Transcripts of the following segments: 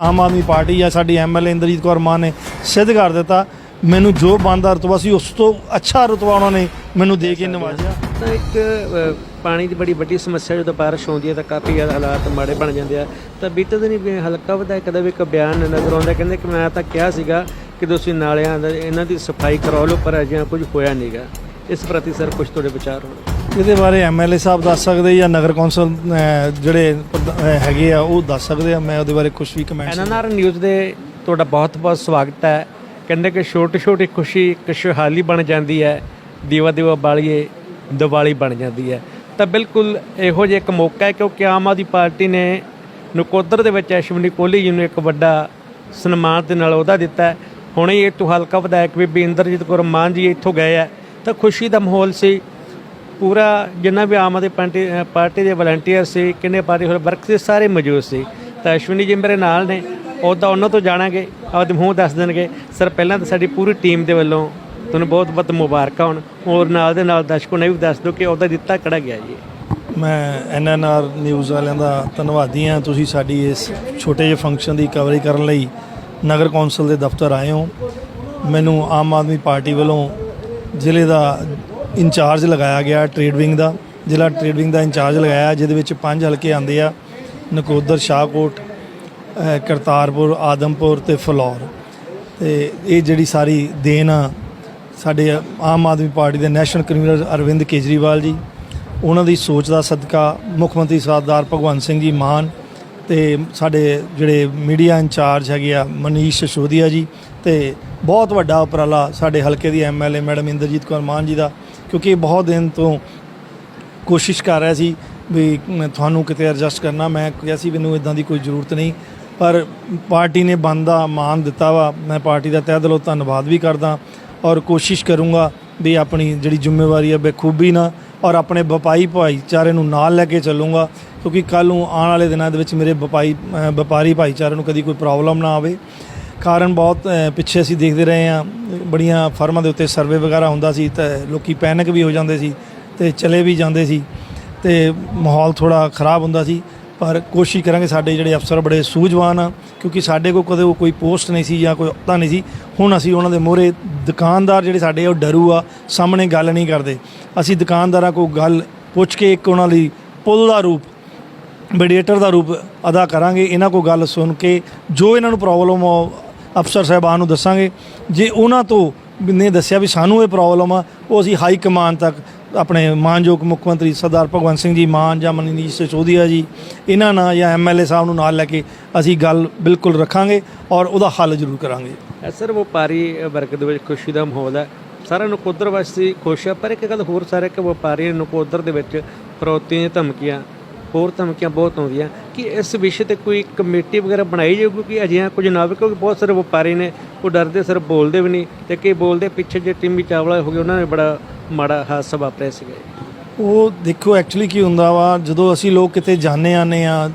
ਆਮ Aadmi party ਜਾਂ ਸਾਡੀ MLA Inderjit Kaur ਮਾਨ ਨੇ ਸਿੱਧ ਕਰ ਦਿੱਤਾ। ਮੈਨੂੰ ਜੋ ਬੰਦਾ ਰਤਬਾ ਸੀ, ਉਸ ਤੋਂ ਅੱਛਾ ਰਤਬਾ ਉਹਨਾਂ ਨੇ ਮੈਨੂੰ ਦੇ ਕੇ ਨਿਵਾਜਿਆ। ਤਾਂ ਇੱਕ ਪਾਣੀ ਦੀ ਬੜੀ ਵੱਡੀ ਸਮੱਸਿਆ ਜਦੋਂ ਬਾਰਿਸ਼ ਆਉਂਦੀ ਹੈ ਤਾਂ ਕਾਫੀ ਜ਼ਿਆਦਾ ਹਾਲਾਤ ਮਾੜੇ ਬਣ ਜਾਂਦੇ ਆ। ਤਾਂ ਬੀਤੇ ਦਿਨ ਵੀ ਹਲਕਾ ਵਿਧਾਇਕ ਦਾ ਵੀ ਇੱਕ ਬਿਆਨ ਨਜ਼ਰ ਆਉਂਦਾ, ਕਹਿੰਦੇ ਕਿ ਮੈਂ ਤਾਂ ਕਿਹਾ ਸੀਗਾ ਕਿ ਤੁਸੀਂ ਨਾਲਿਆਂ ਦਾ, ਇਹਨਾਂ ਦੀ ਸਫ਼ਾਈ ਕਰਵਾ ਲਓ, ਪਰ ਅਜੇ ਕੁਝ ਹੋਇਆ ਨਹੀਂਗਾ ਇਸ ਪ੍ਰਤੀ ਸਰ ਕੁਝ ਤੁਹਾਡੇ ਵਿਚਾਰ ਹੋਣ ਇਹਦੇ ਬਾਰੇ ਐਮਐਲਏ ਸਾਹਿਬ ਦੱਸ ਸਕਦੇ ਜਾਂ ਨਗਰ ਕੌਂਸਲ ਜਿਹੜੇ ਹੈਗੇ ਆ ਉਹ ਦੱਸ ਸਕਦੇ ਆ? ਮੈਂ ਉਹਦੇ ਬਾਰੇ ਕੁਝ ਵੀ ਕਮੈਂਟ ਐਨਐਨਆਰ ਨਿਊਜ਼ ਦੇ ਤੁਹਾਡਾ ਬਹੁਤ-ਬਹੁਤ ਸਵਾਗਤ ਹੈ। ਕਹਿੰਦੇ ਕਿ ਛੋਟੀ-ਛੋਟੀ ਖੁਸ਼ੀ ਇੱਕ ਖੁਸ਼ਹਾਲੀ ਬਣ ਜਾਂਦੀ ਹੈ ਦੀਵਾ ਦੀਵਾ ਬਾਲੀਏ ਦੀਵਾਲੀ ਬਣ ਜਾਂਦੀ ਹੈ। ਤਾਂ ਬਿਲਕੁਲ ਇਹੋ ਜਿਹਾ ਇੱਕ ਮੌਕਾ ਹੈ ਕਿਉਂਕਿ ਆਮ ਆਦਮੀ ਪਾਰਟੀ ਨੇ ਨਕੋਦਰ ਦੇ ਵਿੱਚ ਐਸ਼ਵਨੀ ਕੋਹਲੀ ਜੀ ਨੂੰ ਇੱਕ ਵੱਡਾ ਸਨਮਾਨ ਦੇ ਨਾਲ ਉਹਦਾ ਦਿੱਤਾ। ਹੁਣੇ ਹੀ ਇੱਥੋਂ ਹਲਕਾ ਵਿਧਾਇਕ ਬੀਬੀ ਇੰਦਰਜੀਤ ਕੌਰ ਮਾਨ ਜੀ ਇੱਥੋਂ ਗਏ ਆ। ਤਾਂ ਖੁਸ਼ੀ ਦਾ ਮਾਹੌਲ ਸੀ। ਪੂਰਾ ਜਿੰਨਾ ਵੀ ਆਮ ਆਦਮੀ ਪਾਰਟੀ ਪਾਰਟੀ ਦੇ ਵਲੰਟੀਅਰ ਸੀ, ਕਿੰਨੇ ਪਾਰਟੀ ਹੋਰ ਵਰਕ ਸੀ, ਸਾਰੇ ਮੌਜੂਦ ਸੀ। ਤਾਂ ਅਸ਼ਵਨੀ ਜੀ ਮੇਰੇ ਨਾਲ ਨੇ ਉਹਦਾ ਉਹਨਾਂ ਤੋਂ ਜਾਣਾਂਗੇ, ਆਪਦੇ ਮੂੰਹ ਦੱਸ ਦੇਣਗੇ। ਸਰ ਪਹਿਲਾਂ ਤਾਂ ਸਾਡੀ ਪੂਰੀ ਟੀਮ ਦੇ ਵੱਲੋਂ ਤੁਹਾਨੂੰ ਬਹੁਤ ਬਹੁਤ ਮੁਬਾਰਕਾਂ ਹੋਣ। ਹੋਰ ਨਾਲ ਦੇ ਨਾਲ ਦਰਸ਼ਕਾਂ ਨੂੰ ਇਹ ਵੀ ਦੱਸ ਦਿਓ ਕਿ ਉਹਦਾ ਦਿੱਤਾ ਕਿਹੜਾ ਗਿਆ ਜੀ। ਮੈਂ ਐਨਐਨਆਰ ਨਿਊਜ਼ ਵਾਲਿਆਂ ਦਾ ਧੰਨਵਾਦੀ ਹਾਂ। ਤੁਸੀਂ ਸਾਡੀ ਇਸ ਛੋਟੇ ਜਿਹੇ ਫੰਕਸ਼ਨ ਦੀ ਕਵਰੇਜ ਕਰਨ ਲਈ ਨਗਰ ਕੌਂਸਲ ਦੇ ਦਫ਼ਤਰ ਆਏ ਹੋ। ਮੈਨੂੰ ਆਮ ਆਦਮੀ ਪਾਰਟੀ ਵੱਲੋਂ ਜ਼ਿਲ੍ਹੇ ਦਾ ਇੰਚਾਰਜ ਲਗਾਇਆ ਗਿਆ ਟ੍ਰੇਡ ਵਿੰਗ ਦਾ, ਜ਼ਿਲ੍ਹਾ ਟ੍ਰੇਡ ਵਿੰਗ ਦਾ ਇੰਚਾਰਜ ਲਗਾਇਆ, ਜਿਹਦੇ ਵਿੱਚ ਪੰਜ ਹਲਕੇ ਆਉਂਦੇ ਆ, ਨਕੋਦਰ, ਸ਼ਾਹਕੋਟ ਕਰਤਾਰਪੁਰ, ਆਦਮਪੁਰ ਤੇ ਫਲੌਰ। ਤੇ ਇਹ ਜਿਹੜੀ ਸਾਰੀ ਦੇਣ ਆ, ਸਾਡੇ ਆਮ ਆਦਮੀ ਪਾਰਟੀ ਦੇ ਨੈਸ਼ਨਲ ਕਨਵੀਨਰ ਅਰਵਿੰਦ ਕੇਜਰੀਵਾਲ ਜੀ, ਉਹਨਾਂ ਦੀ ਸੋਚ ਦਾ ਸਦਕਾ ਮੁੱਖ ਮੰਤਰੀ ਸਰਦਾਰ ਭਗਵੰਤ ਸਿੰਘ ਜੀ ਮਾਨ ਤੇ ਸਾਡੇ ਜਿਹੜੇ ਮੀਡੀਆ ਇੰਚਾਰਜ ਹੈਗੇ ਆ ਮਨੀਸ਼ ਸਿਸੋਦੀਆ ਜੀ ਤੇ ਬਹੁਤ ਵੱਡਾ ਉਪਰਾਲਾ ਸਾਡੇ ਹਲਕੇ ਦੀ ਐਮਐਲਏ ਮੈਡਮ ਇੰਦਰਜੀਤ ਕੌਰ ਮਾਨ ਜੀ ਦਾ ਕਿਉਂਕਿ ਇਹ ਬਹੁਤ ਦਿਨ ਤੋਂ ਕੋਸ਼ਿਸ਼ ਕਰ ਰਿਹਾ ਸੀ ਵੀ ਮੈਂ ਤੁਹਾਨੂੰ ਕਿਤੇ ਐਡਜਸਟ ਕਰਨਾ। ਮੈਂ ਕਿਹਾ ਸੀ ਮੈਨੂੰ ਇਦਾਂ ਦੀ ਕੋਈ ਜ਼ਰੂਰਤ ਨਹੀਂ, ਪਰ ਪਾਰਟੀ ਨੇ ਬੰਦਾ ਮਾਨ ਦਿੱਤਾ ਵਾ। ਮੈਂ ਪਾਰਟੀ ਦਾ ਤਹਿ ਦਿਲੋਂ ਧੰਨਵਾਦ ਵੀ ਕਰਦਾ ਔਰ ਕੋਸ਼ਿਸ਼ ਕਰੂੰਗਾ ਵੀ ਆਪਣੀ ਜਿਹੜੀ ਜ਼ਿੰਮੇਵਾਰੀ ਹੈ ਬਖੂਬੀ ਨਾਲ ਔਰ ਆਪਣੇ ਵਪਾਈ ਭਾਈਚਾਰੇ ਨੂੰ ਨਾਲ ਲੈ ਕੇ ਚੱਲੂੰਗਾ। ਕਿਉਂਕਿ ਕੱਲ ਨੂੰ ਆਉਣ ਵਾਲੇ ਦਿਨਾਂ ਦੇ ਵਿੱਚ ਮੇਰੇ ਵਪਾਈ ਵਪਾਰੀ ਭਾਈਚਾਰੇ ਨੂੰ ਕਦੀ ਕੋਈ ਪ੍ਰੋਬਲਮ ਨਾ ਆਵੇ। ਕਾਰਨ ਬਹੁਤ ਅ, ਪਿੱਛੇ ਅਸੀਂ ਦੇਖਦੇ ਰਹੇ ਹਾਂ। ਬੜੀਆਂ ਫਰਮਾਂ ਦੇ ਉੱਤੇ ਸਰਵੇ ਵਗੈਰਾ ਹੁੰਦਾ ਸੀ ਤਾਂ ਲੋਕੀ ਪੈਨਿਕ ਵੀ ਹੋ ਜਾਂਦੇ ਸੀ ਤੇ ਚਲੇ ਵੀ ਜਾਂਦੇ ਸੀ ਤੇ ਮਾਹੌਲ ਥੋੜਾ ਖਰਾਬ ਹੁੰਦਾ ਸੀ। ਪਰ ਕੋਸ਼ਿਸ਼ ਕਰਾਂਗੇ ਸਾਡੇ ਜਿਹੜੇ ਅਫਸਰ ਬੜੇ ਸੂਝਵਾਨ ਆ ਕਿਉਂਕਿ ਸਾਡੇ ਕੋਲ ਕਦੇ ਕੋਈ ਪੋਸਟ ਨਹੀਂ ਸੀ ਜਾਂ ਕੋਈ ਅਹੁਦਾ ਨਹੀਂ ਸੀ। ਹੁਣ ਅਸੀਂ ਉਹਨਾਂ ਦੇ ਮੋਹਰੇ ਦੁਕਾਨਦਾਰ ਜਿਹੜੇ ਸਾਡੇ ਆ ਉਹ ਡਰੂ ਆ ਸਾਹਮਣੇ ਗੱਲ ਨਹੀਂ ਕਰਦੇ। ਅਸੀਂ ਦੁਕਾਨਦਾਰਾਂ ਕੋਲ ਗੱਲ ਪੁੱਛ ਕੇ ਇੱਕ ਉਹਨਾਂ ਲਈ ਪੁੱਲ ਦਾ ਰੂਪ ਮੀਡੀਏਟਰ ਦਾ ਰੂਪ ਅਦਾ ਕਰਾਂਗੇ। ਇਹਨਾਂ ਕੋਲ ਗੱਲ ਸੁਣ ਕੇ ਜੋ ਇਹਨਾਂ ਨੂੰ ਪ੍ਰੋਬਲਮ ਆ ਅਫਸਰ ਸਾਹਿਬਾਨ ਨੂੰ ਦੱਸਾਂਗੇ। ਜੇ ਉਹਨਾਂ ਤੋਂ ਨੇ ਦੱਸਿਆ ਵੀ ਸਾਨੂੰ ਇਹ ਪ੍ਰੋਬਲਮ ਆ, ਉਹ ਅਸੀਂ ਹਾਈ ਕਮਾਨ ਤੱਕ ਆਪਣੇ ਮਾਨਯੋਗ ਮੁੱਖ ਮੰਤਰੀ ਸਰਦਾਰ ਭਗਵੰਤ ਸਿੰਘ ਜੀ, ਮਾਨ ਜਾਂ ਮਨੀਸ਼ ਸਿਸੋਦੀਆ ਜੀ, ਇਹਨਾਂ ਨਾਲ ਜਾਂ ਐਮਐਲਏ ਸਾਹਿਬ ਨੂੰ ਨਾਲ ਲੈ ਕੇ ਅਸੀਂ ਗੱਲ ਬਿਲਕੁਲ ਰੱਖਾਂਗੇ ਔਰ ਉਹਦਾ ਹੱਲ ਜ਼ਰੂਰ ਕਰਾਂਗੇ। ਸਰ ਵਪਾਰੀ ਵਰਗ ਦੇ ਵਿੱਚ ਖੁਸ਼ੀ ਦਾ ਮਾਹੌਲ ਹੈ। ਸਾਰਿਆਂ ਨੂੰ ਨਕੋਦਰ ਵਾਸੀ ਖੁਸ਼ ਹੈ ਪਰ ਇੱਕ ਗੱਲ ਹੋਰ ਸਾਰੇ ਕਿ ਵਪਾਰੀ ਨਕੋਦਰ ਦੇ ਵਿੱਚ ਫਰੋਤੀਆਂ ਧਮਕੀਆਂ। ਹੋਰ ਧਮਕੀਆਂ ਬਹੁਤ ਆਉਂਦੀਆਂ। ਕਿ ਇਸ ਵਿਸ਼ੇ ਤੇ ਕੋਈ ਕਮੇਟੀ ਵਗੈਰਾ ਬਣਾਈ ਜਾਊਗੀ ਕਿਉਂਕਿ ਅਜਿਹਾ ਕੁਝ ਨਾ ਕਿਉਂਕਿ ਬਹੁਤ ਸਾਰੇ ਵਪਾਰੀ ਨੇ, ਉਹ ਡਰਦੇ ਸਿਰ, ਬੋਲਦੇ ਵੀ ਨਹੀਂ। ਤੇ ਕਈ ਬੋਲਦੇ ਪਿੱਛੇ ਜੇ ਟਿੰਮੀ ਚਾਵਲਾ ਹੋ ਗਏ, ਉਹਨਾਂ ਨੇ ਬੜਾ ਮਾੜਾ ਹਾਦਸਾ ਵਾਪਰਿਆ ਸੀਗਾ ਉਹ ਦੇਖੋ ਐਕਚੁਅਲੀ ਕੀ ਹੁੰਦਾ ਵਾ, ਜਦੋਂ ਅਸੀਂ ਲੋਕ ਕਿਤੇ ਜਾਂਦੇ ਆਨੇ ਆ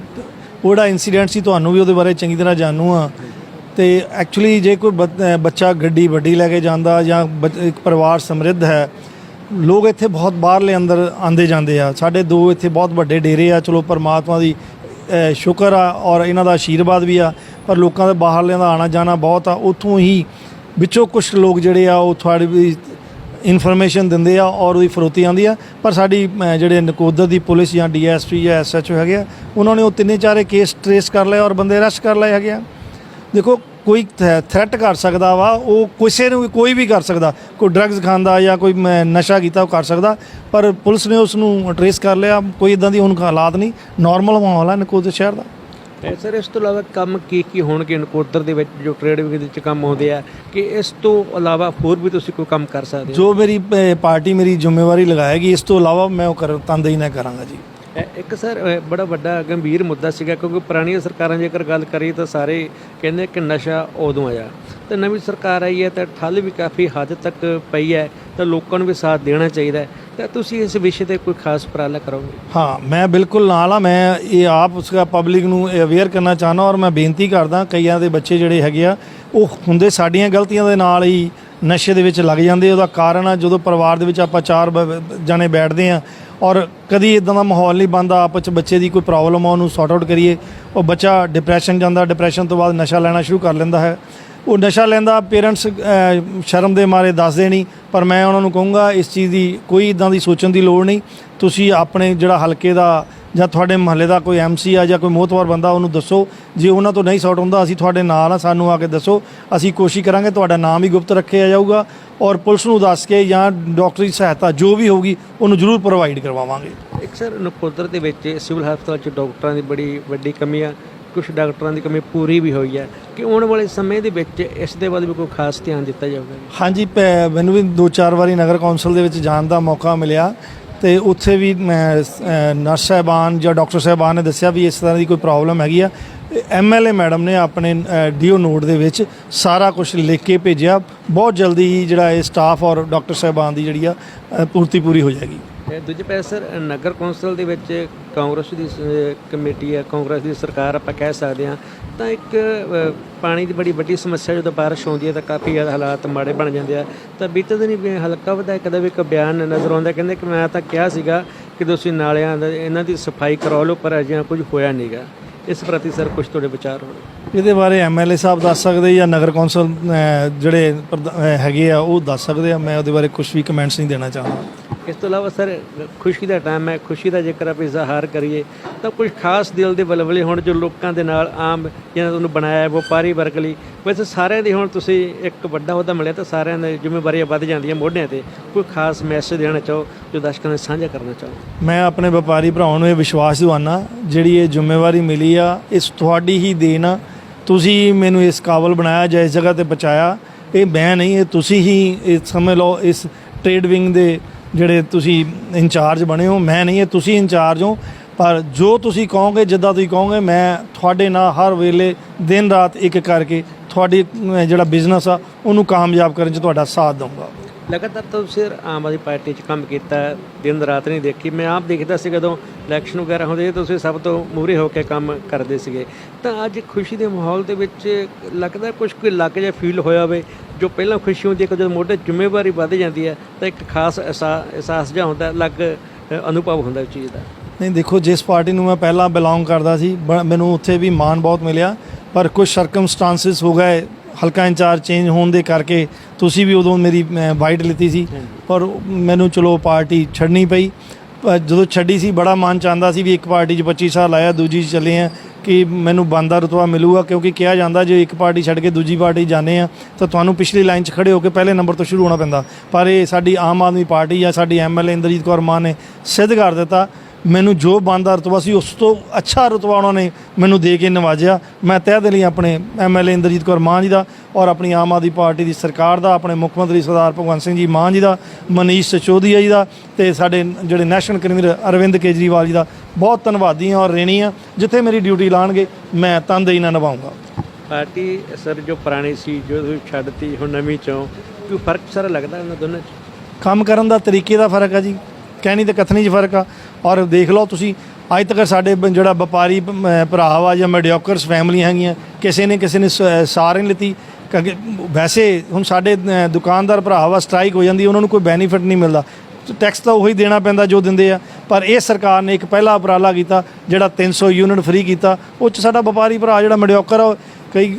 ਉਹ ਜਿਹੜਾ ਇਨਸੀਡੈਂਟ ਸੀ, ਤੁਹਾਨੂੰ ਵੀ ਉਹਦੇ ਬਾਰੇ ਚੰਗੀ ਤਰ੍ਹਾਂ ਜਾਣੂ ਆ ਤੇ ਐਕਚੁਅਲੀ ਜੇ ਕੋਈ ਬੱਚ- ਬੱਚਾ ਗੱਡੀ ਵੱਡੀ ਲੈ ਕੇ ਜਾਂਦਾ ਜਾਂ ਬੱਚ- ਇੱਕ ਪਰਿਵਾਰ ਸਮਰਿੱਧ ਹੈ ਲੋਕ ਇੱਥੇ ਬਹੁਤ ਬਾਹਰਲੇ ਅੰਦਰ ਆਂਦੇ ਜਾਂਦੇ ਆ। ਸਾਡੇ ਦੋ ਇੱਥੇ ਬਹੁਤ ਵੱਡੇ ਡੇਰੇ ਆ। ਚਲੋ ਪਰਮਾਤਮਾ ਦੀ ਸ਼ੁਕਰ ਆ ਔਰ ਇਹਨਾਂ ਦਾ ਆਸ਼ੀਰਵਾਦ ਵੀ ਆ। ਪਰ ਲੋਕਾਂ ਦੇ ਬਾਹਰਲਿਆਂ ਦਾ ਆਣਾ ਜਾਣਾ ਬਹੁਤ ਆ। ਉੱਥੋਂ ਹੀ ਵਿੱਚੋਂ ਕੁਝ ਲੋਕ ਜਿਹੜੇ ਆ, ਉਹ ਤੁਹਾਡੀ ਵੀ ਇਨਫੋਰਮੇਸ਼ਨ ਦਿੰਦੇ ਆ ਔਰ ਉਹਦੀ ਫਰੋਤੀ ਆਉਂਦੀ ਆ। ਪਰ ਸਾਡੀ ਜਿਹੜੇ ਨਕੋਦਰ ਦੀ ਪੁਲਿਸ ਜਾਂ ਡੀਐਸਪੀ ਜਾਂ ਐਸਐਚਓ ਹੈਗੇ ਆ, ਉਹਨਾਂ ਨੇ ਉਹ ਤਿੰਨੇ ਚਾਰੇ ਕੇਸ ਟਰੇਸ ਕਰ ਲਏ ਔਰ ਬੰਦੇ ਅਰੈਸਟ ਕਰ ਲਏ ਹੈਗੇ ਆ। ਦੇਖੋ ਕੋਈ ਥ੍ਰੈਟ ਕਰ ਸਕਦਾ ਵਾ ਉਹ ਕਿਸੇ ਨੂੰ ਵੀ ਕੋਈ ਵੀ ਕਰ ਸਕਦਾ। ਕੋਈ ਡਰੱਗਸ ਖਾਂਦਾ ਜਾਂ ਕੋਈ ਨਸ਼ਾ ਕੀਤਾ ਉਹ ਕਰ ਸਕਦਾ। ਪਰ ਪੁਲਿਸ ਨੇ ਉਸ ਨੂੰ ਟਰੇਸ ਕਰ ਲਿਆ ਕੋਈ ਇਦਾਂ ਦੀ ਹੁਣ ਹਾਲਾਤ ਨਹੀਂ। ਨਾਰਮਲ ਮਾਹੌਲ ਹੈ ਨਕੋਦਰ ਸ਼ਹਿਰ ਦਾ। ਸਰ ਇਸ ਤੋਂ ਇਲਾਵਾ ਕੰਮ ਕੀ ਕੀ ਹੋਣਗੇ ਨਕੋਦਰ ਦੇ ਵਿੱਚ ਜੋ ਟ੍ਰੇਡ ਦੇ ਵਿੱਚ ਕੰਮ ਹੁੰਦੇ ਆ? ਕਿ ਇਸ ਤੋਂ ਇਲਾਵਾ ਹੋਰ ਵੀ ਤੁਸੀਂ ਕੋਈ ਕੰਮ ਕਰ ਸਕਦੇ ਹੋ? ਜੋ ਮੇਰੀ ਪਾਰਟੀ ਮੇਰੀ ਜ਼ਿੰਮੇਵਾਰੀ ਲਗਾਏਗੀ ਇਸ ਤੋਂ ਇਲਾਵਾ ਮੈਂ ਉਹ ਕਰ ਤੰਦੇਹੀ ਨਾ ਕਰਾਂਗਾ ਜੀ। ਇੱਕ ਸਰ ਬੜਾ ਵੱਡਾ ਗੰਭੀਰ ਮੁੱਦਾ ਸੀਗਾ, ਕਿਉਂਕਿ ਪੁਰਾਣੀਆਂ ਸਰਕਾਰਾਂ ਜੇਕਰ ਗੱਲ ਕਰੀਏ ਤਾਂ ਸਾਰੇ ਕਹਿੰਦੇ ਕਿ ਨਸ਼ਾ ਉਦੋਂ ਆਇਆ। ਤੇ ਨਵੀਂ ਸਰਕਾਰ ਆਈ ਹੈ ਤਾਂ ਠੱਲ ਵੀ ਕਾਫੀ ਹੱਦ ਤੱਕ ਪਈ ਹੈ, ਤਾਂ ਲੋਕਾਂ ਨੂੰ ਵੀ ਸਾਥ ਦੇਣਾ ਚਾਹੀਦਾ ਤਾਂ ਤੁਸੀਂ ਇਸ ਵਿਸ਼ੇ ਤੇ ਕੋਈ ਖਾਸ ਉਪਰਾਲਾ ਕਰੋਗੇ? ਹਾਂ, ਮੈਂ ਬਿਲਕੁਲ ਨਾਲ ਆ ਮੈਂ ਇਹ ਆਪ ਉਸका ਪਬਲਿਕ ਨੂੰ ਅਵੇਅਰ ਕਰਨਾ ਚਾਹਨਾ ਔਰ ਮੈਂ ਬੇਨਤੀ ਕਰਦਾ ਕਈਆਂ ਦੇ ਬੱਚੇ ਜਿਹੜੇ ਹੈਗੇ ਆ, ਉਹ ਹੁੰਦੇ ਸਾਡੀਆਂ ਗਲਤੀਆਂ ਦੇ ਨਾਲ ਹੀ ਨਸ਼ੇ ਦੇ ਵਿੱਚ ਲੱਗ ਜਾਂਦੇ ਉਹਦਾ ਕਾਰਨ ਆ, ਜਦੋਂ ਪਰਿਵਾਰ ਦੇ ਵਿੱਚ ਆਪਾਂ ਚਾਰ ਬ- ਜਾਣੇ ਬੈਠਦੇ ਆ ਔਰ ਕਦੀ ਇਦਾਂ ਦਾ ਮਾਹੌਲ ਨਹੀਂ ਬਣਦਾ ਆਪਸ ਚ ਬੱਚੇ ਦੀ ਕੋਈ ਪ੍ਰੋਬਲਮ ਆ, ਉਹਨੂੰ ਸੌਰਟ ਆਊਟ ਕਰੀਏ। ਉਹ ਬੱਚਾ ਡਿਪਰੈਸ਼ਨ ਜਾਂਦਾ ਡਿਪਰੈਸ਼ਨ ਤੋਂ ਬਾਅਦ ਨਸ਼ਾ ਲੈਣਾ ਸ਼ੁਰੂ ਕਰ ਲੈਂਦਾ ਹੈ। ਉਹ ਨਸ਼ਾ ਲੈਂਦਾ ਪੇਰੈਂਟਸ ਸ਼ਰਮ ਦੇ ਮਾਰੇ ਦੱਸਦੇ ਨਹੀਂ, ਪਰ ਮੈਂ ਉਹਨਾਂ ਨੂੰ ਕਹੂੰਗਾ, ਇਸ ਚੀਜ਼ ਦੀ ਕੋਈ ਇਦਾਂ ਦੀ ਸੋਚਣ ਦੀ ਲੋੜ ਨਹੀਂ। ਤੁਸੀਂ ਆਪਣੇ ਜਿਹੜਾ ਹਲਕੇ ਦਾ ਜਾਂ ਤੁਹਾਡੇ ਮਹੱਲੇ ਦਾ ਕੋਈ ਐਮਸੀ ਆ ਜਾਂ ਕੋਈ ਮੋਹਤਵਰ ਬੰਦਾ ਉਹਨੂੰ ਦੱਸੋ। ਜੇ ਉਹਨਾਂ ਤੋਂ ਨਹੀਂ ਸੌਟ ਹੁੰਦਾ ਅਸੀਂ ਤੁਹਾਡੇ ਨਾਲ ਆ ਸਾਨੂੰ ਆ ਕੇ ਦੱਸੋ। ਅਸੀਂ ਕੋਸ਼ਿਸ਼ ਕਰਾਂਗੇ ਤੁਹਾਡਾ ਨਾਮ ਹੀ ਗੁਪਤ ਰੱਖਿਆ ਜਾਊਗਾ ਔਰ ਪੁਲਿਸ ਨੂੰ ਦੱਸ ਕੇ ਜਾਂ ਡਾਕਟਰੀ ਸਹਾਇਤਾ ਜੋ ਵੀ ਹੋਊਗੀ ਉਹਨੂੰ ਜ਼ਰੂਰ ਪ੍ਰੋਵਾਈਡ ਕਰਵਾਵਾਂਗੇ। ਇੱਕ ਸਰ ਨਕੋਦਰ ਦੇ ਵਿੱਚ ਸਿਵਲ ਹਸਪਤਾਲ 'ਚ ਡਾਕਟਰਾਂ ਦੀ ਬੜੀ ਵੱਡੀ ਕਮੀ ਆ। ਕੁਝ ਡਾਕਟਰਾਂ ਦੀ ਕਮੀ ਪੂਰੀ ਵੀ ਹੋਈ ਹੈ ਕਿ ਆਉਣ ਵਾਲੇ ਸਮੇਂ ਦੇ ਵਿੱਚ ਇਸ ਦੇ ਵੱਲ ਵੀ ਕੋਈ ਖਾਸ ਧਿਆਨ ਦਿੱਤਾ ਜਾਊਗਾ? ਹਾਂਜੀ ਮੈਨੂੰ ਵੀ ਦੋ ਚਾਰ ਵਾਰੀ ਨਗਰ ਕੌਂਸਲ ਦੇ ਵਿੱਚ ਜਾਣ ਦਾ ਮੌਕਾ ਮਿਲਿਆ। ਤੇ ਉੱਥੇ ਵੀ ਮੈਂ ਨਰਸ ਸਾਹਿਬਾਨ ਜਾਂ ਡਾਕਟਰ ਸਾਹਿਬਾਨ ਨੇ ਦੱਸਿਆ ਵੀ ਇਸ ਤਰ੍ਹਾਂ ਦੀ ਕੋਈ ਪ੍ਰੋਬਲਮ ਹੈਗੀ ਆ। ਐਮਐਲਏ ਮੈਡਮ ਨੇ ਆਪਣੇ ਡੀਓ ਨੋਟ ਦੇ ਵਿੱਚ ਸਾਰਾ ਕੁਝ ਲਿਖ ਕੇ ਭੇਜਿਆ। ਬਹੁਤ ਜਲਦੀ ਜਿਹੜਾ ਇਹ ਸਟਾਫ ਔਰ ਡਾਕਟਰ ਸਾਹਿਬਾਨ ਦੀ ਜਿਹੜੀ ਆ ਪੂਰਤੀ ਪੂਰੀ ਹੋ ਜਾਏਗੀ। ਤੇ ਦੂਜੇ ਪਾਸੇ ਸਰ, ਨਗਰ ਕੌਂਸਲ ਦੇ ਵਿੱਚ ਕਾਂਗਰਸ ਦੀ ਕਮੇਟੀ ਹੈ, ਕਾਂਗਰਸ ਦੀ ਸਰਕਾਰ ਆਪਾਂ ਕਹਿ ਸਕਦੇ ਹਾਂ। ਤਾਂ ਇੱਕ ਪਾਣੀ ਦੀ ਬੜੀ ਵੱਡੀ ਸਮੱਸਿਆ ਜਦੋਂ ਬਾਰਿਸ਼ ਆਉਂਦੀ ਹੈ ਤਾਂ ਕਾਫੀ ਜ਼ਿਆਦਾ ਹਾਲਾਤ ਮਾੜੇ ਬਣ ਜਾਂਦੇ ਆ। ਤਾਂ ਬੀਤੇ ਦਿਨ ਵੀ ਹਲਕਾ ਵਿਧਾਇਕ ਦਾ ਵੀ ਇੱਕ ਬਿਆਨ ਨਜ਼ਰ ਆਉਂਦਾ, ਕਹਿੰਦੇ ਕਿ ਮੈਂ ਤਾਂ ਕਿਹਾ ਸੀਗਾ ਕਿ ਤੁਸੀਂ ਨਾਲਿਆਂ ਦਾ, ਇਹਨਾਂ ਦੀ ਸਫ਼ਾਈ ਕਰਵਾ ਲਓ, ਪਰ ਅਜਿਹਾ ਕੁਝ ਹੋਇਆ ਨਹੀਂਗਾ ਇਸ ਪ੍ਰਤੀ ਸਰ ਕੁਝ ਤੁਹਾਡੇ ਵਿਚਾਰ ਹੋਣ। ਇਹਦੇ ਬਾਰੇ ਐਮਐਲਏ ਸਾਹਿਬ ਦੱਸ ਸਕਦੇ ਜਾਂ ਨਗਰ ਕੌਂਸਲ ਜਿਹੜੇ ਪ੍ਰਧ- ਹੈਗੇ ਆ, ਉਹ ਦੱਸ ਸਕਦੇ ਆ। ਮੈਂ ਉਹਦੇ ਬਾਰੇ ਕੁਝ ਵੀ ਕਮੈਂਟਸ ਨਹੀਂ ਦੇਣਾ ਚਾਹੁੰਦਾ। ਇਸ ਤੋਂ ਇਲਾਵਾ ਸਰ, ਖੁਸ਼ੀ ਦਾ ਟਾਈਮ ਹੈ, ਖੁਸ਼ੀ ਦਾ ਜੇਕਰ ਆਪਾਂ ਇਜ਼ਹਾਰ ਕਰੀਏ, ਤਾਂ ਕੁਝ ਖਾਸ ਦਿਲ ਦੇ ਬਲਬਲੇ ਹੋਣ ਜੋ ਲੋਕਾਂ ਦੇ ਨਾਲ ਆਮ ਜਿਹਨਾਂ ਤੁਹਾਨੂੰ ਬਣਾਇਆ ਵਪਾਰੀ ਵਰਗ ਲਈ। ਵੈਸੇ ਸਾਰਿਆਂ ਦੀ ਹੁਣ ਤੁਸੀਂ ਇੱਕ ਵੱਡਾ ਅਹੁਦਾ ਮਿਲਿਆ ਤਾਂ ਸਾਰਿਆਂ ਦੀ ਜ਼ਿੰਮੇਵਾਰੀਆਂ ਵੱਧ ਜਾਂਦੀਆਂ ਮੋਢਿਆਂ ਤੇ। ਕੋਈ ਖਾਸ ਮੈਸੇਜ ਦੇਣਾ ਚਾਹੋ ਜੋ ਦਰਸ਼ਕਾਂ ਨਾਲ ਸਾਂਝਾ ਕਰਨਾ ਚਾਹੋ? ਮੈਂ ਆਪਣੇ ਵਪਾਰੀ ਭਰਾਵਾਂ ਨੂੰ ਇਹ ਵਿਸ਼ਵਾਸ ਦਿਵਾਨਾ ਜਿਹੜੀ ਇਹ ਜ਼ਿੰਮੇਵਾਰੀ ਮਿਲੀ ਆ, ਇਸ ਤੁਹਾਡੀ ਹੀ ਦੇਣ ਆ। ਤੁਸੀਂ ਮੈਨੂੰ ਇਸ ਕਾਬਲ ਬਣਾਇਆ ਜਾਂ ਇਸ ਜਗ੍ਹਾ ਤੇ ਪਹੁੰਚਾਇਆ, ਇਹ ਮੈਂ ਨਹੀਂ, ਇਹ ਤੁਸੀਂ ਹੀ ਇਸ ਸਮਝ ਲਓ, ਇਸ ਟ੍ਰੇਡ ਵਿੰਗ ਦੇ ਜਿਹੜੇ ਤੁਸੀਂ ਇੰਚਾਰਜ ਬਣੇ ਹੋ, ਮੈਂ ਨਹੀਂ, ਇਹ ਤੁਸੀਂ ਇੰਚਾਰਜ ਹੋ, ਪਰ ਜੋ ਤੁਸੀਂ ਕਹੋਗੇ, ਜਿੱਦਾਂ ਤੁਸੀਂ ਕਹੋਗੇ, ਮੈਂ ਤੁਹਾਡੇ ਨਾਲ ਹਰ ਵੇਲੇ ਦਿਨ ਰਾਤ ਇੱਕ ਕਰਕੇ ਤੁਹਾਡੀ ਜਿਹੜਾ ਬਿਜ਼ਨਸ ਆ, ਉਹਨੂੰ ਕਾਮਯਾਬ ਕਰਨ 'ਚ ਤੁਹਾਡਾ ਸਾਥ ਦਊਂਗਾ। ਲਗਾਤਾਰ ਤੁਸੀਂ ਆਮ ਆਦਮੀ ਪਾਰਟੀ 'ਚ ਕੰਮ ਕੀਤਾ, ਦਿਨ ਰਾਤ ਨਹੀਂ ਦੇਖੀ। ਮੈਂ ਆਪ ਦੇਖਦਾ ਸੀ ਜਦੋਂ ਇਲੈਕਸ਼ਨ ਵਗੈਰਾ ਹੁੰਦੇ ਤੁਸੀਂ ਸਭ ਤੋਂ ਮੂਹਰੇ ਹੋ ਕੇ ਕੰਮ ਕਰਦੇ ਸੀਗੇ। ਤਾਂ ਅੱਜ ਖੁਸ਼ੀ ਦੇ ਮਾਹੌਲ ਦੇ ਵਿੱਚ ਲੱਗਦਾ ਕੁਝ ਕੋਈ ਲੱਗ ਜਾਂ ਫੀਲ ਹੋਇਆ ਹੋਵੇ ਜੋ ਪਹਿਲਾਂ ਖੁਸ਼ੀ ਹੁੰਦੀ ਹੈ ਕਿ ਜਦੋਂ ਮੋਢੇ ਜ਼ਿੰਮੇਵਾਰੀ ਵੱਧ ਜਾਂਦੀ ਹੈ ਤਾਂ ਇੱਕ ਖਾਸ ਅਹਿਸਾ- ਅਹਿਸਾਸ ਜਿਹਾ ਹੁੰਦਾ ਅਲੱਗ ਅਨੁਭਵ ਹੁੰਦਾ ਉਸ ਚੀਜ਼ ਦਾ। ਨਹੀਂ ਦੇਖੋ ਜਿਸ ਪਾਰਟੀ ਨੂੰ ਮੈਂ ਪਹਿਲਾਂ ਬਿਲੋਂਗ ਕਰਦਾ ਸੀ ਮੈਨੂੰ ਉੱਥੇ ਵੀ ਮਾਣ ਬਹੁਤ ਮਿਲਿਆ ਪਰ ਕੁਝ ਸਰਕਮਸਟੈਂਸਸ ਹੋ ਗਏ ਹਲਕਾ ਇੰਚਾਰਜ ਚੇਂਜ ਹੋਣ ਦੇ ਕਰਕੇ ਤੁਸੀਂ ਵੀ ਉਦੋਂ ਮੇਰੀ ਵਾਈਟ ਲਿੱਤੀ ਸੀ ਪਰ ਮੈਨੂੰ ਚਲੋ ਪਾਰਟੀ ਛੱਡਣੀ ਪਈ ਜਦੋਂ ਛੱਡੀ ਸੀ ਬੜਾ ਮਨ ਚਾਹੁੰਦਾ ਸੀ ਵੀ ਇੱਕ ਪਾਰਟੀ 'ਚ 25 ਸਾਲ ਆਇਆ ਦੂਜੀ 'ਚ ਚੱਲੇ ਆ ਕਿ ਮੈਨੂੰ ਬੰਦਾ ਰਤਬਾ ਮਿਲੂਗਾ ਕਿਉਂਕਿ ਕਿਹਾ ਜਾਂਦਾ ਜੇ ਇੱਕ ਪਾਰਟੀ ਛੱਡ ਕੇ ਦੂਜੀ ਪਾਰਟੀ ਜਾਂਦੇ ਆ, ਤਾਂ ਤੁਹਾਨੂੰ ਪਿਛਲੀ ਲਾਈਨ 'ਚ ਖੜੇ ਹੋ ਕੇ ਪਹਿਲੇ ਨੰਬਰ ਤੋਂ ਸ਼ੁਰੂ ਹੋਣਾ ਪੈਂਦਾ। ਪਰ ਇਹ ਸਾਡੀ ਆਮ ਆਦਮੀ ਪਾਰਟੀ ਜਾਂ ਸਾਡੀ ਐਮਐਲਏ ਇੰਦਰਜੀਤ ਕੌਰ ਮਾਨ ਨੇ ਸਿੱਧ ਕਰ ਦਿੱਤਾ। ਮੈਨੂੰ ਜੋ ਬੰਦਾ ਰਤਬਾ ਸੀ, ਉਸ ਤੋਂ ਅੱਛਾ ਰਤਬਾ ਉਹਨਾਂ ਨੇ ਮੈਨੂੰ ਦੇ ਕੇ ਨਵਾਜਿਆ। ਮੈਂ ਤਹਿ ਦਿਲੀ ਆਪਣੇ ਐਮਐਲਏ ਇੰਦਰਜੀਤ ਕੌਰ ਮਾਨ ਜੀ ਦਾ ਔਰ ਆਪਣੀ ਆਮ ਆਦਮੀ ਪਾਰਟੀ ਦੀ ਸਰਕਾਰ ਦਾ, ਆਪਣੇ ਮੁੱਖ ਮੰਤਰੀ ਸਰਦਾਰ ਭਗਵੰਤ ਸਿੰਘ ਜੀ ਮਾਨ ਜੀ ਦਾ, ਮਨੀਸ਼ ਸਿਸੋਦੀਆ ਜੀ ਦਾ ਤੇ ਸਾਡੇ ਜਿਹੜੇ ਨੈਸ਼ਨਲ ਕਨਵੀਨਰ ਅਰਵਿੰਦ ਕੇਜਰੀਵਾਲ ਜੀ ਦਾ ਬਹੁਤ ਧੰਨਵਾਦੀ ਹਾਂ ਔਰ ਰੇਣੀ ਹਾਂ ਜਿੱਥੇ ਮੇਰੀ ਡਿਊਟੀ ਲਾਣਗੇ ਮੈਂ ਤਨਦੇਹੀ ਨਾਲ ਨਿਭਾਉਂਗਾ। ਪਾਰਟੀ ਸਰ ਜੋ ਪੁਰਾਣੀ ਸੀ ਜੋ ਤੁਸੀਂ ਛੱਡਤੀ ਹੁਣ ਨਵੀਂ ਚੋਂ ਕੋਈ ਫ਼ਰਕ ਸਰ ਲੱਗਦਾ ਉਹਨਾਂ ਦੋਨਾਂ 'ਚ? ਕੰਮ ਕਰਨ ਦਾ ਤਰੀਕੇ ਦਾ ਫ਼ਰਕ ਆ ਜੀ ਕਹਿਣੀ ਤੇ ਕਥਨੀ 'ਚ ਫ਼ਰਕ ਆ ਔਰ ਦੇਖ ਲਓ ਤੁਸੀਂ ਅੱਜ ਤੱਕ ਸਾਡੇ ਜਿਹੜਾ ਵਪਾਰੀ ਭਰਾ ਵਾ ਜਾਂ ਮੈਡੀਓਕਰਸ ਫੈਮਲੀਆਂ ਹੈਗੀਆਂ ਕਿਸੇ ਨੇ ਕਿਸੇ ਨੇ ਸਾਰ ਨਹੀਂ ਲਿੱਤੀ ਵੈਸੇ ਹੁਣ ਸਾਡੇ ਦੁਕਾਨਦਾਰ ਭਰਾ ਵਾ ਸਟ੍ਰਾਈਕ ਹੋ ਜਾਂਦੀ ਉਹਨਾਂ ਨੂੰ ਕੋਈ ਬੈਨੀਫਿਟ ਨਹੀਂ ਮਿਲਦਾ। ਟੈਕਸ ਤਾਂ ਉਹੀ ਦੇਣਾ ਪੈਂਦਾ ਜੋ ਦਿੰਦੇ ਆ ਪਰ ਇਹ ਸਰਕਾਰ ਨੇ ਇੱਕ ਪਹਿਲਾ ਉਪਰਾਲਾ ਕੀਤਾ ਜਿਹੜਾ 300 ਯੂਨਿਟ ਫ੍ਰੀ ਕੀਤਾ। ਉਹ ਚ ਸਾਡਾ ਵਪਾਰੀ ਭਰਾ ਜਿਹੜਾ ਮੈਡੀਓਕਰ ਆ, ਕਈ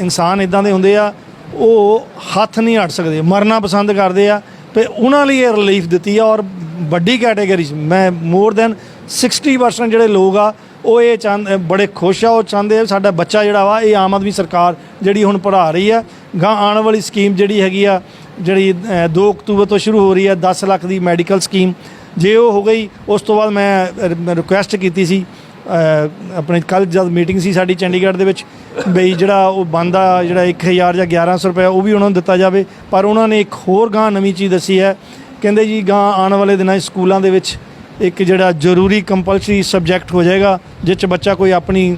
ਇਨਸਾਨ ਇਦਾਂ ਦੇ ਹੁੰਦੇ ਆ ਉਹ ਹੱਥ ਨਹੀਂ ਅੜ ਸਕਦੇ ਮਰਨਾ ਪਸੰਦ ਕਰਦੇ ਆ। ਤੇ ਉਹਨਾਂ ਲਈ ਇਹ ਰਿਲੀਫ ਦਿੱਤੀ ਆ ਔਰ ਵੱਡੀ ਕੈਟਾਗਰੀ 'ਚ ਮੈਂ ਮੋਰ ਦੈਨ 60% ਜਿਹੜੇ ਲੋਕ ਆ ਉਹ ਇਹ ਚਾਹੁੰਦ ਬੜੇ ਖੁਸ਼ ਆ ਉਹ ਚਾਹੁੰਦੇ ਆ ਸਾਡਾ ਬੱਚਾ ਜਿਹੜਾ ਵਾ ਇਹ ਆਮ ਆਦਮੀ ਸਰਕਾਰ ਜਿਹੜੀ ਹੁਣ ਪੜ੍ਹਾ ਰਹੀ ਆ। ਗਾਂ ਆਉਣ ਵਾਲੀ ਸਕੀਮ ਜਿਹੜੀ ਹੈਗੀ ਆ ਜਿਹੜੀ 2 ਅਕਤੂਬਰ ਤੋਂ ਸ਼ੁਰੂ ਹੋ ਰਹੀ ਹੈ 10 ਲੱਖ ਦੀ ਮੈਡੀਕਲ ਸਕੀਮ ਜੇ ਉਹ ਹੋ ਗਈ ਉਸ ਤੋਂ ਬਾਅਦ ਮੈਂ ਰਿਕੁਐਸਟ ਕੀਤੀ ਸੀ ਅ, ਆਪਣੇ ਕੱਲ ਜਦ ਮੀਟਿੰਗ ਸੀ ਸਾਡੀ ਚੰਡੀਗੜ੍ਹ ਦੇ ਵਿੱਚ ਬਈ ਜਿਹੜਾ ਉਹ ਬੰਦਾ ਜਿਹੜਾ 1000 ਜਾਂ 1100 ਰੁਪਏ ਉਹ ਵੀ ਉਹਨਾਂ ਨੂੰ ਦਿੱਤਾ ਜਾਵੇ ਪਰ ਉਹਨਾਂ ਨੇ ਇੱਕ ਹੋਰ ਗਾਂ ਨਵੀਂ ਚੀਜ਼ ਦੱਸੀ ਹੈ ਕਹਿੰਦੇ ਜੀ ਗਾਂ ਆਉਣ ਵਾਲੇ ਦਿਨਾਂ 'ਚ ਸਕੂਲਾਂ ਦੇ ਵਿੱਚ ਇੱਕ ਜਿਹੜਾ ਜ਼ਰੂਰੀ ਕੰਪਲਸਰੀ ਸਬਜੈਕਟ ਹੋ ਜਾਏਗਾ ਜਿਸ 'ਚ ਬੱਚਾ ਕੋਈ ਆਪਣੀ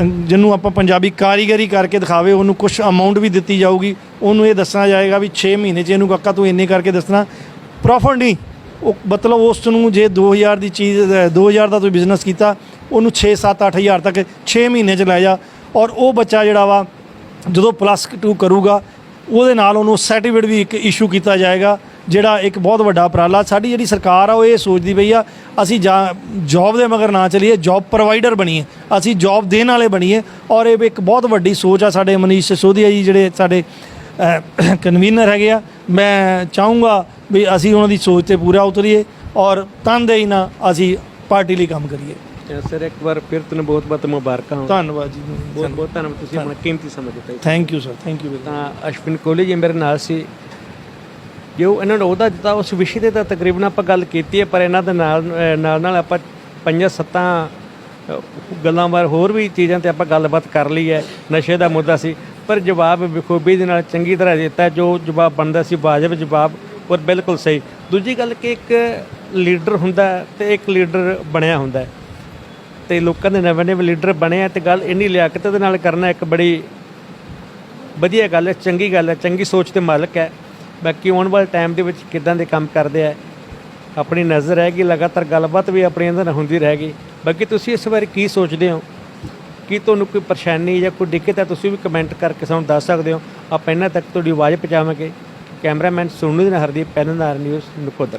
ਜਿਹਨੂੰ ਆਪਾਂ ਪੰਜਾਬੀ ਕਾਰੀਗਰੀ ਕਰਕੇ ਦਿਖਾਵੇ ਉਹਨੂੰ ਕੁਝ ਅਮਾਉਂਟ ਵੀ ਦਿੱਤੀ ਜਾਊਗੀ ਉਹਨੂੰ ਇਹ ਦੱਸਣਾ ਜਾਏਗਾ ਵੀ 6 ਮਹੀਨੇ 'ਚ ਇਹਨੂੰ ਕਾਕਾ ਤੂੰ ਇੰਨੇ ਕਰਕੇ ਦੱਸਣਾ ਪ੍ਰੋਫਰ ਨਹੀਂ। ਉਹ ਮਤਲਬ ਉਸ ਨੂੰ ਜੇ 2000 ਦੀ ਚੀਜ਼ ਅ, 2000 ਦਾ ਤੁਸੀਂ ਬਿਜ਼ਨਸ ਕੀਤਾ ਉਹਨੂੰ 6 7 8000 ਤੱਕ 6 ਮਹੀਨੇ 'ਚ ਲੈ ਜਾ। ਔਰ ਉਹ ਬੱਚਾ ਜਿਹੜਾ ਵਾ ਜਦੋਂ ਪਲੱਸ 2 ਕਰੂਗਾ ਉਹਦੇ ਨਾਲ ਉਹਨੂੰ ਸਰਟੀਫਿਕੇਟ ਵੀ ਇੱਕ ਇਸ਼ੂ ਕੀਤਾ ਜਾਏਗਾ ਜਿਹੜਾ ਇੱਕ ਬਹੁਤ ਵੱਡਾ ਉਪਰਾਲਾ। ਸਾਡੀ ਜਿਹੜੀ ਸਰਕਾਰ ਆ ਉਹ ਇਹ ਸੋਚਦੀ ਪਈ ਆ ਅਸੀਂ ਜੌਬ ਦੇ ਮਗਰ ਨਾ ਚਲੀਏ ਜੌਬ ਪ੍ਰੋਵਾਈਡਰ ਬਣੀਏ। ਅਸੀਂ ਜੌਬ ਦੇਣ ਵਾਲੇ ਬਣੀਏ। ਔਰ ਇਹ ਇੱਕ ਬਹੁਤ ਵੱਡੀ ਸੋਚ ਆ ਸਾਡੇ ਮਨੀਸ਼ ਸਿਸੋਦੀਆ ਜੀ ਜਿਹੜੇ ਸਾਡੇ ਕਨਵੀਨਰ ਹੈਗੇ ਆ। ਮੈਂ ਚਾਹੂੰਗਾ ਵੀ ਅਸੀਂ ਉਹਨਾਂ ਦੀ ਸੋਚ ਤੇ ਪੂਰਾ ਉਤਰੀਏ ਔਰ ਤਨਦੇਹੀ ਨਾਲ ਅਸੀਂ ਪਾਰਟੀ ਲਈ ਕੰਮ ਕਰੀਏ। ਸਰ ਇੱਕ ਵਾਰ ਫਿਰ ਤੁਹਾਨੂੰ ਬਹੁਤ ਬਹੁਤ ਮੁਬਾਰਕਾਂ ਧੰਨਵਾਦ ਜੀ ਬਹੁਤ ਬਹੁਤ ਧੰਨਵਾਦ। ਤੁਸੀਂ ਆਪਣਾ ਕੀਮਤੀ ਸਮਾਂ ਦਿੱਤਾ। Thank you sir thank you ਤਾਂ ਅਸ਼ਵਿਨ ਕੋਹਲੀ ਜੀ ਮੇਰੇ ਨਾਲ ਸੀ। ਜੋ ਇਹਨਾਂ ਨੂੰ ਉਹਦਾ ਦਿੱਤਾ ਉਸ ਵਿਸ਼ੇ ਤੇ ਤਾਂ ਤਕਰੀਬਨ ਆਪਾਂ ਗੱਲ ਕੀਤੀ ਹੈ ਪਰ ਇਹਨਾਂ ਦੇ ਨਾਲ ਨਾਲ ਨਾਲ ਆਪਾਂ ਪੰਜਾਂ ਸੱਤਾਂ ਗੱਲਾਂ ਬਾਰੇ ਹੋਰ ਵੀ ਚੀਜ਼ਾਂ ਤੇ ਆਪਾਂ ਗੱਲਬਾਤ ਕਰ ਲਈ ਹੈ। ਨਸ਼ੇ ਦਾ ਮੁੱਦਾ ਸੀ। ਪਰ ਜਵਾਬ ਬਖੂਬੀ ਦੇ ਨਾਲ ਚੰਗੀ ਤਰ੍ਹਾਂ ਦਿੱਤਾ। ਜੋ ਜਵਾਬ ਬਣਦਾ ਸੀ ਵਾਜਬ ਜਵਾਬ ਔਰ ਬਿਲਕੁਲ ਸਹੀ। ਦੂਜੀ ਗੱਲ ਕਿ ਇੱਕ ਲੀਡਰ ਹੁੰਦਾ ਹੈ ਤੇ ਇੱਕ ਲੀਡਰ ਬਣਿਆ ਹੁੰਦਾ ਹੈ। ਤੇ ਲੋਕਾਂ ਦੇ ਨਵੇਂ ਨਵੇਂ ਲੀਡਰ ਬਣੇ ਆ ਤੇ ਗੱਲ ਇੰਨੀ ਲਿਆਕਤ ਦੇ ਨਾਲ ਕਰਨਾ ਇੱਕ ਬੜੀ ਵਧੀਆ ਗੱਲ ਹੈ, ਚੰਗੀ ਗੱਲ ਹੈ, ਚੰਗੀ ਸੋਚ ਦੇ ਮਾਲਕ ਹੈ। ਬਾਕੀ ਆਉਣ ਵਾਲੇ ਟਾਈਮ ਦੇ ਵਿੱਚ ਕਿਦਾਂ ਦੇ ਕੰਮ ਕਰਦੇ ਆ, ਆਪਣੀ ਨਜ਼ਰ ਰਹੇਗੀ ਲਗਾਤਾਰ ਗੱਲਬਾਤ ਵੀ ਆਪਣੀ ਇਹਨਾਂ ਨਾਲ ਹੁੰਦੀ ਰਹੇਗੀ ਬਾਕੀ ਤੁਸੀਂ ਇਸ ਬਾਰੇ ਕੀ ਸੋਚਦੇ ਹੋ? ਕੀ ਤੁਹਾਨੂੰ ਕੋਈ ਪਰੇਸ਼ਾਨੀ ਜਾਂ ਕੋਈ ਦਿੱਕਤ ਹੈ? ਤੁਸੀਂ ਵੀ ਕਮੈਂਟ ਕਰਕੇ ਸਾਨੂੰ ਦੱਸ ਸਕਦੇ ਹੋ। ਆਪਾਂ ਇਹਨਾਂ ਤੱਕ ਤੁਹਾਡੀ ਆਵਾਜ਼ ਪਹੁੰਚਾਵਾਂਗੇ। ਕੈਮਰਾਮੈਨ ਸੋਨੂ ਦੇ ਨਾਲ ਹਰਦੀਪ ਪੈਨਨਾਰ ਨਿਊਜ਼ ਨਕੋਦਰ।